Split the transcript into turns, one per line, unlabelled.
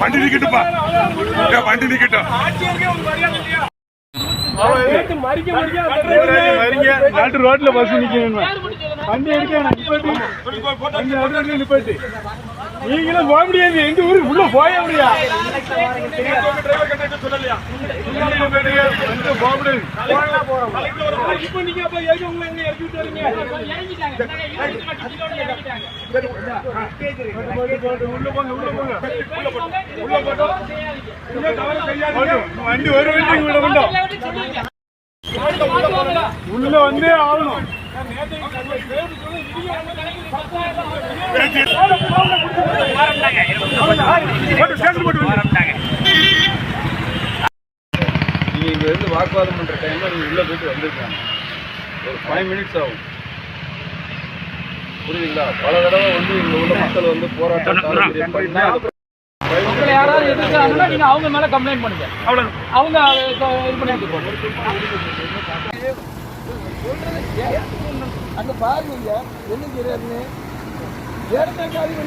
வண்டி நிக்கட்டுப்பா. வண்டி நிக்கட்டும்.
நாட்டு ரோட்ல பஸ் நிக்கணும் வண்டி எடுக்க நிப்பாட்டி. நிப்பாட்டி. நீங்களும் போக முடியாது. எங்க ஊருக்கு உள்ள போய முடியாது. வண்டி ஒரு வண்டி உள்ள கொண்டோம் உள்ள வந்தே ஆகணும்.
நீங்க இங்க இருந்து வாக்குவாதம் பண்ற டைம்ல நீங்க உள்ள போயிட்டு வந்திருக்காங்க. ஒரு ஃபைவ் மினிட்ஸ் ஆகும். புரியுதுங்களா? பல தடவை வந்து இங்க உள்ள மக்கள் வந்து போராட்டம் பண்ணா
யாராவது எதிர்க்கிறாங்கன்னா நீங்க அவங்க மேல கம்ப்ளைண்ட் பண்ணுங்க. அவங்க அதை இது பண்ணிட்டு போங்க
அங்க பாருங்க என்ன Yarın da geliyor.